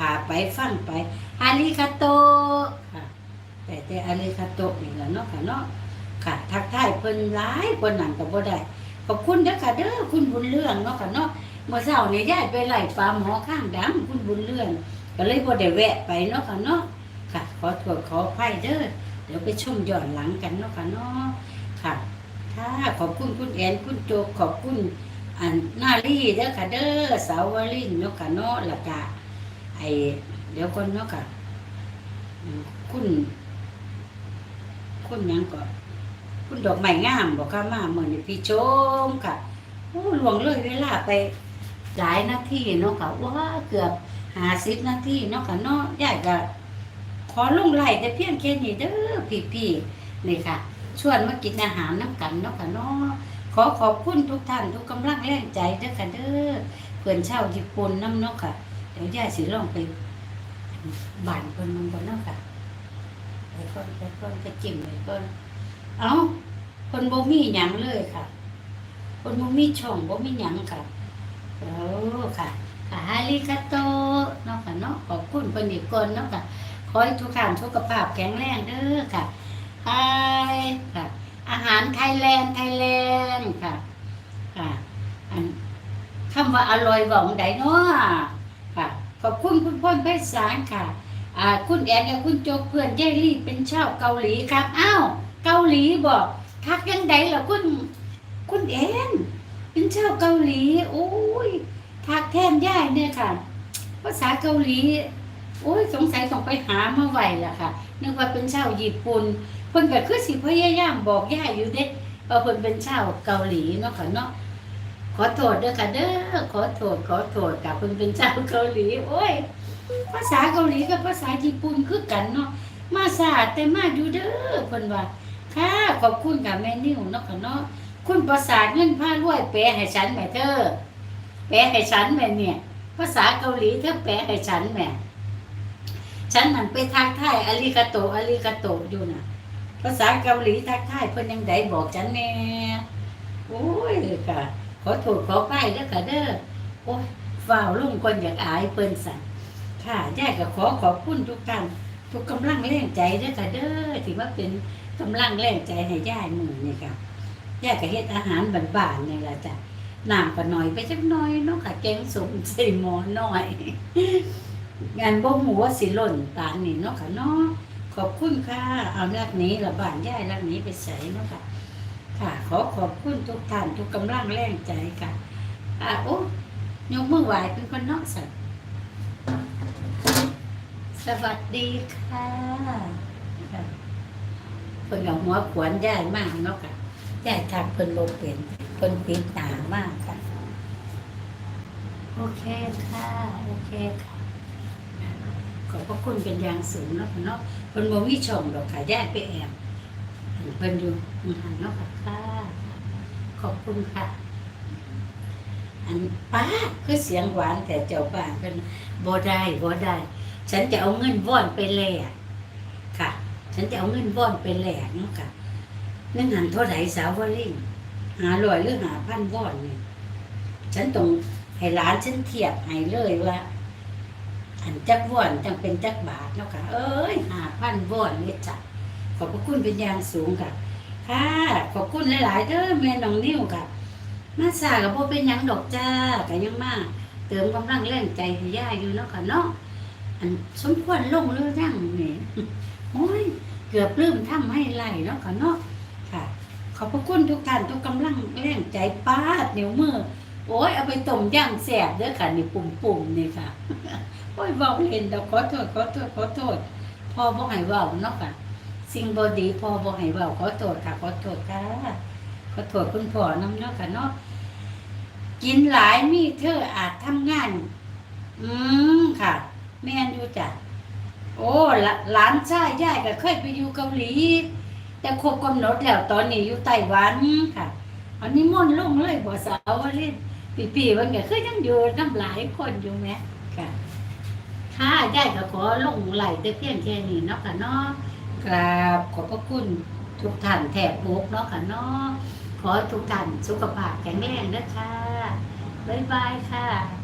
พาไปฟังไปอาริคาโตค่ะ แต่แต่อาริคาโตนี่แหละเนาะค่ะเนาะค่ะ ทักทายเพิ่นหลายคนนั่นก็บ่ได้ขอบคุณเด้อค่ะเด้อคุณบุญเรื่องเนาะค่ะเนาะเมื่อเช้าเนี่ยยายไปไล่ปลาหมอข้างดำคุณบุญเรื่องก็เลยบ่ได้แวะไปเนาะค่ะเนาะค่ะ ขอโทษขออภัยเด้อเดี๋ยวไปชมย้อนหลังกันเนาะค่ะเนาะค่ะค่ะขอบคุณคุณแอนคุณโจกขอบคุณอันนาลีเด้อค่ะเด้อสาววลินเนาะค่ะเนาะแล้วก็ ไอเดี๋ยวคนเนาะค่ะคุณคุณยังก็คุณดอกไม้งามบอกค่ะมาเหมือนพี่ชมค่ะโอ้หลวงเลยเวลาไปหลายนาทีเนาะค่ะว่าเกือบหาสิบนาทีเนาะค่ะเนาะยายก็ขอลงไล่แต่เพียงแค่นี้เด้อพี่ๆนี่ค่ะ ชวนมากินอาหารน้ำกันเนาะค่ะเนาะขอขอบคุณทุกท่านทุกกำลังแรงใจเด้อค่ะเด้อเพื่อนเช่าญี่ปุ่นน้ำเนาะค่ะ เดี๋ยวยายสิลองไปบ้านเพิ่นมันบ่เนาะค่ะไปก่อนไปก่อนไปจิ้มไปก่อนเอ้าเพิ่นบ่มีหยังเลยค่ะเพิ่นบ่มีช่องบ่มีหยังค่ะเออค่ะค่ะอาริกาโตเนาะค่ะเนาะขอบคุณเพิ่นอีกคนเนาะค่ะขอให้ทุกท่านสุขภาพแข็งแรงเด้อค่ะไฮค่ะ อาหารไทยแลนด์ไทยแลนด์ค่ะ ค่ะ อันคำว่าอร่อยบอกไดเนาะ ค่ะ ขอบคุณคุณพ่นไพศาลค่ะอ่าคุณแอนกับคุณโจกเพื่อนเจลี่เป็นชาวเกาหลีครับอ้าวเกาหลีบอกทักยังไงล่ะคุณคุณแอนเป็นชาวเกาหลีโอ้ยทักแทนย่ายเนี่ยค่ะ ภาษาเกาหลี โอ้ยสงสัยต้องไปหามาไหวล่ะค่ะนึกว่าเป็นชาวญี่ปุ่นเพิ่นก็คือสิพยายามบอกย่ายอยู่เด้ว่าเพิ่นเป็นชาวเกาหลีเนาะค่ะเนาะ ขอโทษเด้อค่ะเด้อขอโทษขอโทษกับเพิ่นเป็นชาวเกาหลีโอ้ย ภาษาเกาหลีกับภาษาญี่ปุ่นคือกันเนาะมาซาแต่มาอยู่เด้อเพิ่นว่าค่ะขอบคุณกับแม่นิวเนาะค่ะเนาะคุณประสาทเงินผ้ารวยแปลให้ฉันแม่เธอแปลให้ฉันแม่เนี่ย ภาษาเกาหลีเธอแปลให้ฉันแม่ฉันนั่นไปทักทายอาริกาโตอาริกาโตอยู่น่ะ ภาษาเกาหลีทักทายเพิ่นยังไดบอกฉันแน่โอ้ยค่ะ ขอโทษขอไปเด้อค่ะเด้อโอ้ยฝ่าวลุงคนอยากอายเพิ่นสั่นค่ะยายก็ขอขอบคุณทุกท่านทุกกำลังแรงใจเด้อค่ะเด้อที่ว่าเป็นกำลังแรงใจให้ยายมือนี่ค่ะยายก็เฮ็ดอาหารบ้านๆนี่ล่ะจ้ะน้ำก็หน่อยไปจักหน่อยเนาะค่ะแกงสมใส่หม้อน่อย งานบ่หัวสิหล่นตานนี่เนาะค่ะเนาะขอบคุณค่ะ เอาลักนี้ละบ้านย่ายลักนี้ไปใส่เนาะค่ะ ค่ะ ขอขอบคุณทุกท่านทุกกำลังแรงใจค่ะอะโอ้ยกมือไหวเป็นคนเนอกสัตว์สวัสดีค่ะค่ะเพิ่นเอาหัวขวานย่ายมากเนาะค่ะย่ายทักเพิ่นบ่เป็นคนปิดตามากค่ะ โอเคค่ะ โอเคค่ะ ขอบพระคุณเป็นอย่างสูงเนาะค่ะเนาะเพิ่นบ่มีช่องดอกค่ะแยกไปแอบ เพิ่นอยู่ห่างๆเนาะค่ะค่ะขอบคุณค่ะ อันป้าคือเสียงหวานแต่เจ้าป้าเป็นบ่ได้บ่ได้ ฉันจะเอาเงินว่อนไปแลกค่ะ ฉันจะเอาเงินว่อนไปแลกเนาะค่ะเงินหันเท่าไหร่สาววลิงหาลอยหรือหาพันว่อนเนี่ยฉันต้องให้ร้านฉันเทียบให้เลยว่า อันจักว่อนจังเป็นจักบาทเนาะค่ะ เอ้ยหาพันว่อนเนี่ยจ้ะ ขอบพระคุณเป็นอย่างสูงค่ะค่ะขอบคุณหลายๆเด้อแม่น้องนิ้วค่ะ มาสากับพ่เป็นยังดอกจ้าแต่ยังมากเติมกำลังแรงใจให้ย่าอยู่เนาะค่ะเนาะอันสมควรลงหรือยังนี่โอ้ยเกือบลืมทำให้ไหลเนาะค่ะเนาะค่ะ ขอบพระคุณทุกท่านทุกกำลังแรงใจป้าดเหนิ้วมือโอ้ยเอาไปต้มย่างแสบเด้อค่ะนี่ปุ่มๆนี่ค่ะโอ้ยเว้าเล่นดอกขอโทษขอโทษขอโทษพ่อบ่ให้เว้าเนาะค่ะ สิ่งบ่ดีพอบ่ให้เว้าขอโทษค่ะขอโทษค่ะขอโทษคุณพ่อน้ำเนาะค่ะเนาะกินหลายมีเธออาจทำงาน อืมค่ะแม่นอยู่จ้ะโอ้หลานชายยายก็เคยไปอยู่เกาหลี แต่ครบกำหนดแล้วตอนนี้อยู่ไต้หวันค่ะ อันนี้ม่อนลงเลยบ่สาวว่าเล่นปีปีวันก็คือยังอยู่น้ำหลายคนอยู่แหมค่ะค่ะยายก็ขอลงไหลแต่เพียงแค่นี้เนาะค่ะเนาะ กราบขอบพระคุณทุกท่านแถบโบกเนาะค่ะเนาะขอทุกท่านสุขภาพแข็งแรงนะคะบ๊ายบายค่ะ